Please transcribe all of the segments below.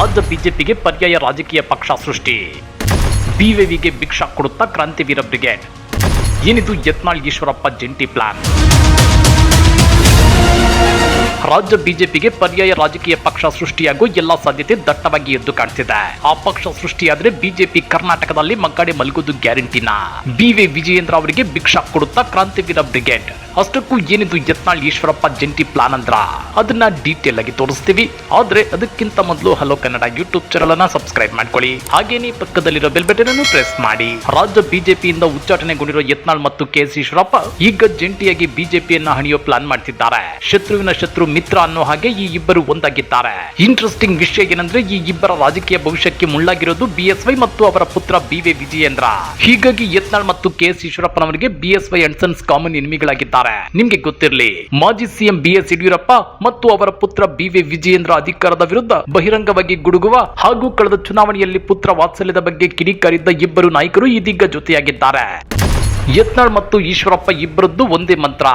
ರಾಜ್ಯ ಬಿಜೆಪಿಗೆ ಪರ್ಯಾಯ ರಾಜಕೀಯ ಪಕ್ಷ ಸೃಷ್ಟಿ. ಬಿವಿಗೆ ಭಿಕ್ಷಾ ಕೊಡುತ್ತಾ ಕ್ರಾಂತಿವೀರ ಬ್ರಿಗೇಡ್. ಏನಿದು ಯತ್ನಾಳ್ ಈಶ್ವರಪ್ಪ ಜಂಟಿ ಪ್ಲಾನ್? ರಾಜ್ಯ ಬಿಜೆಪಿಗೆ ಪರ್ಯಾಯ ರಾಜಕೀಯ ಪಕ್ಷ ಸೃಷ್ಟಿಯಾಗುವ ಎಲ್ಲಾ ಸಾಧ್ಯತೆ ದಟ್ಟವಾಗಿ ಎದ್ದು ಕಾಣ್ತಿದೆ. ಆ ಪಕ್ಷ ಸೃಷ್ಟಿಯಾದ್ರೆ ಬಿಜೆಪಿ ಕರ್ನಾಟಕದಲ್ಲಿ ಮಗ್ಗಾಡೆ ಮಲಗುವುದು ಗ್ಯಾರಂಟಿನ? ಬಿವಿ ವಿಜಯೇಂದ್ರ ಅವರಿಗೆ ಭಿಕ್ಷಾ ಕೊಡುತ್ತಾ ಕ್ರಾಂತಿವೀರ ಬ್ರಿಗೇಡ್. ಅಷ್ಟಕ್ಕೂ ಏನಿದು ಯತ್ನಾಳ್ ಈಶ್ವರಪ್ಪ ಜಂಟಿ ಪ್ಲಾನ್ ಅಂದ್ರ? ಅದನ್ನ ಡೀಟೇಲ್ ಆಗಿ ತೋರಿಸ್ತೀವಿ. ಆದ್ರೆ ಅದಕ್ಕಿಂತ ಮೊದಲು ಹಲೋ ಕನ್ನಡ ಯೂಟ್ಯೂಬ್ ಚಾನಲ್ ಅನ್ನ ಸಬ್ಸ್ಕ್ರೈಬ್ ಮಾಡ್ಕೊಳ್ಳಿ. ಹಾಗೇನೆ ಪಕ್ಕದಲ್ಲಿರೋ ಬೆಲ್ ಬಟನ್ ಅನ್ನು ಪ್ರೆಸ್ ಮಾಡಿ. ರಾಜ್ಯ ಬಿಜೆಪಿಯಿಂದ ಉಚ್ಚಾಟನೆಗೊಂಡಿರೋ ಯತ್ನಾಳ್ ಮತ್ತು ಕೆ ಎಸ್ ಈಶ್ವರಪ್ಪ ಈಗ ಜಂಟಿಯಾಗಿ ಬಿಜೆಪಿಯನ್ನ ಹಣಿಯೋ ಪ್ಲಾನ್ ಮಾಡ್ತಿದ್ದಾರೆ. ಶತ್ರುವಿನ ಶತ್ರು ಮಿತ್ರ ಅನ್ನೋ ಹಾಗೆ ಈ ಇಬ್ಬರು ಒಂದಾಗಿದ್ದಾರೆ. ಇಂಟ್ರೆಸ್ಟಿಂಗ್ ವಿಷಯ ಏನಂದ್ರೆ ಈ ಇಬ್ಬರ ರಾಜಕೀಯ ಭವಿಷ್ಯಕ್ಕೆ ಮುಳ್ಳಾಗಿರೋದು ಬಿಎಸ್ವೈ ಮತ್ತು ಅವರ ಪುತ್ರ ಬಿವೆ ವಿಜಯೇಂದ್ರ. ಹೀಗಾಗಿ ಯತ್ನಾಳ್ ಮತ್ತು ಕೆ ಎಸ್ ಈಶ್ವರಪ್ಪನವರಿಗೆ ಬಿಎಸ್ವೈ ಅಂಡ್ ಸನ್ಸ್ ಕಾಮನ್ ಎನಿಮಿಗಳಾಗಿದ್ದಾರೆ ನಿಮ್ಗೆ ಗೊತ್ತಿರಲಿ, ಮಾಜಿ ಸಿಎಂ ಬಿಎಸ್ ಯಡಿಯೂರಪ್ಪ ಮತ್ತು ಅವರ ಪುತ್ರ ಬಿವೆ ವಿಜಯೇಂದ್ರ ಅಧಿಕಾರದ ವಿರುದ್ಧ ಬಹಿರಂಗವಾಗಿ ಗುಡುಗುವ ಹಾಗೂ ಕಳೆದ ಚುನಾವಣೆಯಲ್ಲಿ ಪುತ್ರ ವಾತ್ಸಲ್ಯದ ಬಗ್ಗೆ ಕಿಡಿಕಾರಿದ್ದ ಇಬ್ಬರು ನಾಯಕರು ಇದೀಗ ಜೊತೆಯಾಗಿದ್ದಾರೆ. ಯತ್ನಾಳ್ ಮತ್ತು ಈಶ್ವರಪ್ಪ ಇಬ್ಬರದ್ದು ಒಂದೇ ಮಂತ್ರ.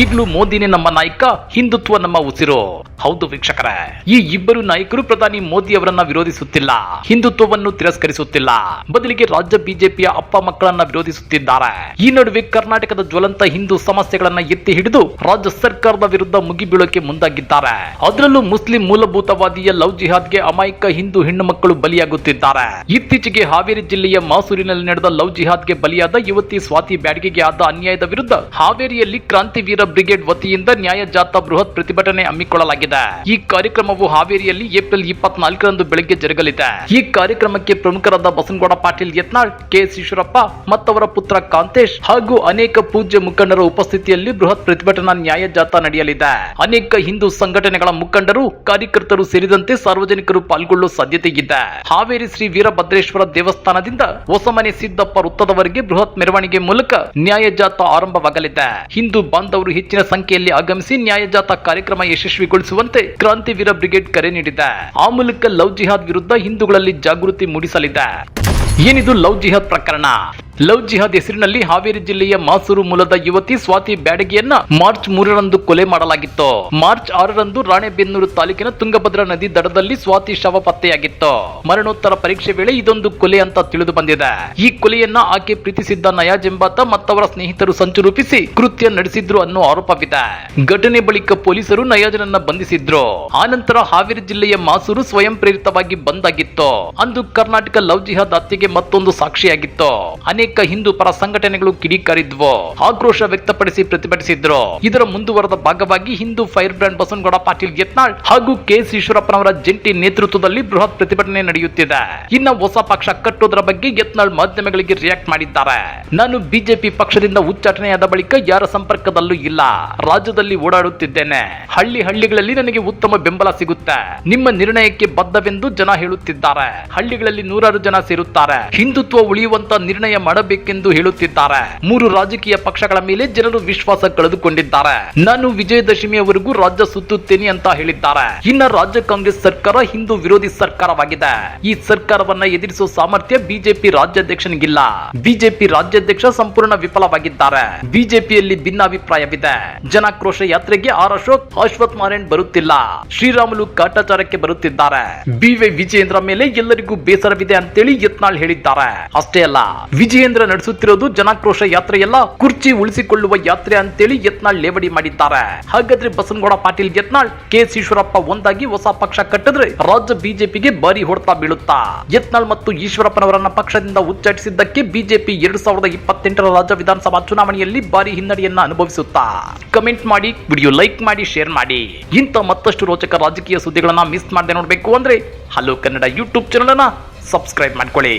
ಈಗಲೂ ಮೋದಿನೇ ನಮ್ಮ ನಾಯಕ, ಹಿಂದುತ್ವ ನಮ್ಮ ಉಸಿರು. ಹೌದು ವೀಕ್ಷಕರೇ, ಈ ಇಬ್ಬರು ನಾಯಕರು ಪ್ರಧಾನಿ ಮೋದಿ ಅವರನ್ನ ವಿರೋಧಿಸುತ್ತಿಲ್ಲ, ಹಿಂದುತ್ವವನ್ನು ತಿರಸ್ಕರಿಸುತ್ತಿಲ್ಲ. ಬದಲಿಗೆ ರಾಜ್ಯ ಬಿಜೆಪಿಯ ಅಪ್ಪ ಮಕ್ಕಳನ್ನ ವಿರೋಧಿಸುತ್ತಿದ್ದಾರೆ. ಈ ನಡುವೆ ಕರ್ನಾಟಕದ ಜ್ವಲಂತ ಹಿಂದೂ ಸಮಸ್ಯೆಗಳನ್ನ ಎತ್ತಿ ಹಿಡಿದು ರಾಜ್ಯ ಸರ್ಕಾರದ ವಿರುದ್ಧ ಮುಗಿಬೀಳೋಕೆ ಮುಂದಾಗಿದ್ದಾರೆ. ಅದರಲ್ಲೂ ಮುಸ್ಲಿಂ ಮೂಲಭೂತವಾದಿಯ ಲವ್ ಜಿಹಾದ್ಗೆ ಅಮಾಯಕ ಹಿಂದೂ ಹೆಣ್ಣು ಮಕ್ಕಳು ಬಲಿಯಾಗುತ್ತಿದ್ದಾರೆ. ಇತ್ತೀಚೆಗೆ ಹಾವೇರಿ ಜಿಲ್ಲೆಯ ಮಾಸೂರಿನಲ್ಲಿ ನಡೆದ ಲವ್ ಜಿಹಾದ್ಗೆ ಬಲಿಯಾದ ಯುವತಿ ಸ್ವಾತಿ ಬ್ಯಾಡ್ಗೆಗೆ ಆದ ಅನ್ಯಾಯದ ವಿರುದ್ಧ ಹಾವೇರಿಯಲ್ಲಿ ಕ್ರಾಂತಿವೀರ ಬ್ರಿಗೇಡ್ ವತಿಯಿಂದ ನ್ಯಾಯ ಜಾಥಾ ಬೃಹತ್ ಪ್ರತಿಭಟನೆ ಹಮ್ಮಿಕೊಳ್ಳಲಾಗಿದೆ. ಈ ಕಾರ್ಯಕ್ರಮವು ಹಾವೇರಿಯಲ್ಲಿ ಏಪ್ರಿಲ್ ಇಪ್ಪತ್ನಾಲ್ಕರಂದು ಬೆಳಗ್ಗೆ ಜರುಗಲಿದೆ. ಈ ಕಾರ್ಯಕ್ರಮಕ್ಕೆ ಪ್ರಮುಖರಾದ ಬಸನಗೌಡ ಪಾಟೀಲ್ ಯತ್ನಾಳ್, ಕೆ ಈಶ್ವರಪ್ಪ ಮತ್ತವರ ಪುತ್ರ ಕಾಂತೇಶ್ ಹಾಗೂ ಅನೇಕ ಪೂಜ್ಯ ಮುಖಂಡರ ಉಪಸ್ಥಿತಿಯಲ್ಲಿ ಬೃಹತ್ ಪ್ರತಿಭಟನಾ ನ್ಯಾಯ ಜಾಥಾ ನಡೆಯಲಿದೆ. ಅನೇಕ ಹಿಂದೂ ಸಂಘಟನೆಗಳ ಮುಖಂಡರು, ಕಾರ್ಯಕರ್ತರು ಸೇರಿದಂತೆ ಸಾರ್ವಜನಿಕರು ಪಾಲ್ಗೊಳ್ಳುವ ಸಾಧ್ಯತೆ ಇದೆ ಹಾವೇರಿ ಶ್ರೀ ವೀರಭದ್ರೇಶ್ವರ ದೇವಸ್ಥಾನದಿಂದ ಹೊಸಮನೆ ಸಿದ್ದಪ್ಪ ವೃತ್ತದವರೆಗೆ ಬೃಹತ್ ಮೆರವಣಿಗೆ ಮೂಲಕ ನ್ಯಾಯ ಜಾಥಾ ಆರಂಭವಾಗಲಿದೆ. ಹಿಂದೂ ಬಾಂಧವರು ಹೆಚ್ಚಿನ ಸಂಖ್ಯೆಯಲ್ಲಿ ಆಗಮಿಸಿ ನ್ಯಾಯಜಾತ ಕಾರ್ಯಕ್ರಮ ಯಶಸ್ವಿಗೊಳಿಸುವಂತೆ ಕ್ರಾಂತಿವೀರ ಬ್ರಿಗೇಡ್ ಕರೆ ನೀಡಿದೆ. ಆ ಮೂಲಕ ಲವ್ ಜಿಹಾದ್ ವಿರುದ್ಧ ಹಿಂದೂಗಳಲ್ಲಿ ಜಾಗೃತಿ ಮೂಡಿಸಲಿದೆ. ಏನಿದು ಲವ್ ಜಿಹಾದ್ ಪ್ರಕರಣ? ಲವ್ ಜಿಹಾದ್ ಹೆಸರಿನಲ್ಲಿ ಹಾವೇರಿ ಜಿಲ್ಲೆಯ ಮಾಸೂರು ಮೂಲದ ಯುವತಿ ಸ್ವಾತಿ ಬ್ಯಾಡಗಿಯನ್ನ ಮಾರ್ಚ್ ಮೂರರಂದು ಕೊಲೆ ಮಾಡಲಾಗಿತ್ತು. ಮಾರ್ಚ್ ಆರರಂದು ರಾಣೆಬೆನ್ನೂರು ತಾಲೂಕಿನ ತುಂಗಭದ್ರಾ ನದಿ ದಡದಲ್ಲಿ ಸ್ವಾತಿ ಶವ ಪತ್ತೆಯಾಗಿತ್ತು. ಮರಣೋತ್ತರ ಪರೀಕ್ಷೆ ವೇಳೆ ಇದೊಂದು ಕೊಲೆ ಅಂತ ತಿಳಿದು ಬಂದಿದೆ. ಈ ಕೊಲೆಯನ್ನ ಆಕೆ ಪ್ರೀತಿಸಿದ್ದ ನಯಾಜ್ ಎಂಬಾತ ಮತ್ತವರ ಸ್ನೇಹಿತರು ಸಂಚು ರೂಪಿಸಿ ಕೃತ್ಯ ನಡೆಸಿದ್ರು ಅನ್ನೋ ಆರೋಪವಿದೆ. ಘಟನೆ ಬಳಿಕ ಪೊಲೀಸರು ನಯಾಜನನ್ನ ಬಂಧಿಸಿದ್ರು. ಆನಂತರ ಹಾವೇರಿ ಜಿಲ್ಲೆಯ ಮಾಸೂರು ಸ್ವಯಂ ಪ್ರೇರಿತವಾಗಿ ಬಂದಾಗಿತ್ತು. ಅಂದು ಕರ್ನಾಟಕ ಲವ್ ಜಿಹಾದ್ ಹತ್ಯೆಗೆ ಮತ್ತೊಂದು ಸಾಕ್ಷಿಯಾಗಿತ್ತು. ಅನೇಕ ಹಿಂದೂ ಪರ ಸಂಘಟನೆಗಳು ಕಿಡಿಕಾರಿದ್ವು. ಆಕ್ರೋಶ ವ್ಯಕ್ತಪಡಿಸಿ ಪ್ರತಿಭಟಿಸಿದ್ರು. ಇದರ ಮುಂದುವರೆದ ಭಾಗವಾಗಿ ಹಿಂದೂ ಫೈರ್ ಬ್ರ್ಯಾಂಡ್ ಬಸವನಗೌಡ ಪಾಟೀಲ್ ಯತ್ನಾಳ್ ಹಾಗೂ ಕೆ ಎಸ್ ಈಶ್ವರಪ್ಪನವರ ಜಂಟಿ ನೇತೃತ್ವದಲ್ಲಿ ಬೃಹತ್ ಪ್ರತಿಭಟನೆ ನಡೆಯುತ್ತಿದೆ. ಇನ್ನ ಹೊಸ ಪಕ್ಷ ಕಟ್ಟೋದರ ಬಗ್ಗೆ ಯತ್ನಾಳ್ ಮಾಧ್ಯಮಗಳಿಗೆ ರಿಯಾಕ್ಟ್ ಮಾಡಿದ್ದಾರೆ. ನಾನು ಬಿಜೆಪಿ ಪಕ್ಷದಿಂದ ಉಚ್ಚಾಟನೆಯಾದ ಬಳಿಕ ಯಾರ ಸಂಪರ್ಕದಲ್ಲೂ ಇಲ್ಲ. ರಾಜ್ಯದಲ್ಲಿ ಓಡಾಡುತ್ತಿದ್ದೇನೆ. ಹಳ್ಳಿ ಹಳ್ಳಿಗಳಲ್ಲಿ ನನಗೆ ಉತ್ತಮ ಬೆಂಬಲ ಸಿಗುತ್ತೆ. ನಿಮ್ಮ ನಿರ್ಣಯಕ್ಕೆ ಬದ್ಧವೆಂದು ಜನ ಹೇಳುತ್ತಿದ್ದಾರೆ. ಹಳ್ಳಿಗಳಲ್ಲಿ ನೂರಾರು ಜನ ಸೇರುತ್ತಾರೆ. ಹಿಂದುತ್ವ ಉಳಿಯುವಂತ ನಿರ್ಣಯ ಮಾಡಬೇಕೆಂದು ಹೇಳುತ್ತಿದ್ದಾರೆ. ಮೂರು ರಾಜಕೀಯ ಪಕ್ಷಗಳ ಮೇಲೆ ಜನರು ವಿಶ್ವಾಸ ಕಳೆದುಕೊಂಡಿದ್ದಾರೆ. ನಾನು ವಿಜಯದಶಮಿಯವರೆಗೂ ರಾಜ್ಯ ಸುತ್ತುತ್ತೇನೆ ಅಂತ ಹೇಳಿದ್ದಾರೆ. ಇನ್ನ ರಾಜ್ಯ ಕಾಂಗ್ರೆಸ್ ಸರ್ಕಾರ ಹಿಂದೂ ವಿರೋಧಿ ಸರ್ಕಾರವಾಗಿದೆ. ಈ ಸರ್ಕಾರವನ್ನ ಎದುರಿಸುವ ಸಾಮರ್ಥ್ಯ ಬಿಜೆಪಿ ರಾಜ್ಯಾಧ್ಯಕ್ಷನಿಗಿಲ್ಲ. ಬಿಜೆಪಿ ರಾಜ್ಯಾಧ್ಯಕ್ಷ ಸಂಪೂರ್ಣ ವಿಫಲವಾಗಿದ್ದಾರೆ. ಬಿಜೆಪಿಯಲ್ಲಿ ಭಿನ್ನಾಭಿಪ್ರಾಯವಿದೆ. ಜನಾಕ್ರೋಶ ಯಾತ್ರೆಗೆ ಆರ್ ಅಶೋಕ್, ಅಶ್ವಥ್ ನಾರಾಯಣ್ ಬರುತ್ತಿಲ್ಲ. ಶ್ರೀರಾಮುಲು ಕಾಟಾಚಾರಕ್ಕೆ ಬರುತ್ತಿದ್ದಾರೆ. ಬಿವೈ ವಿಜಯೇಂದ್ರ ಮೇಲೆ ಎಲ್ಲರಿಗೂ ಬೇಸರವಿದೆ ಅಂತೇಳಿ ಯತ್ನಾಳ್ ಹೇಳಿದ್ದಾರೆ. ಅಷ್ಟೇ ಅಲ್ಲ ವಿಜಯೇಂದ್ರ ನಡೆಸುತ್ತಿರೋದು ಜನಾಕ್ರೋಶ ಯಾತ್ರೆಯಲ್ಲ? ಕುರ್ಚಿ ಉಳಿಸಿಕೊಳ್ಳುವ ಯಾತ್ರೆ ಅಂತೇಳಿ ಯತ್ನಾಳ್ ಲೇವಡಿ ಮಾಡಿದ್ದಾರೆ. ಹಾಗಾದ್ರೆ ಬಸನಗೌಡ ಪಾಟೀಲ್ ಯತ್ನಾಳ್, ಕೆ ಈಶ್ವರಪ್ಪ ಒಂದಾಗಿ ಹೊಸ ಪಕ್ಷ ಕಟ್ಟಿದ್ರೆ ರಾಜ್ಯ ಬಿಜೆಪಿಗೆ ಭಾರಿ ಹೊಡೆತ ಬೀಳುತ್ತಾ? ಯತ್ನಾಳ್ ಮತ್ತು ಈಶ್ವರಪ್ಪನವರನ್ನ ಪಕ್ಷದಿಂದ ಉಚ್ಚಾಟಿಸಿದ್ದಕ್ಕೆ ಬಿಜೆಪಿ ಎರಡ್ ಸಾವಿರದ ಇಪ್ಪತ್ತೆಂಟರ ರಾಜ್ಯ ವಿಧಾನಸಭಾ ಚುನಾವಣೆಯಲ್ಲಿ ಭಾರಿ ಹಿನ್ನಡೆಯನ್ನ ಅನುಭವಿಸುತ್ತಾ? ಕಮೆಂಟ್ ಮಾಡಿ, ವಿಡಿಯೋ ಲೈಕ್ ಮಾಡಿ, ಶೇರ್ ಮಾಡಿ. ಇಂಥ ಮತ್ತಷ್ಟು ರೋಚಕ ರಾಜಕೀಯ ಸುದ್ದಿಗಳನ್ನ ಮಿಸ್ ಮಾಡದೆ ನೋಡಬೇಕು ಅಂದ್ರೆ ಹಲೋ ಕನ್ನಡ ಯೂಟ್ಯೂಬ್ ಚಾನಲ್ ಅನ್ನ ಸಬ್ಸ್ಕ್ರೈಬ್ ಮಾಡ್ಕೊಳ್ಳಿ.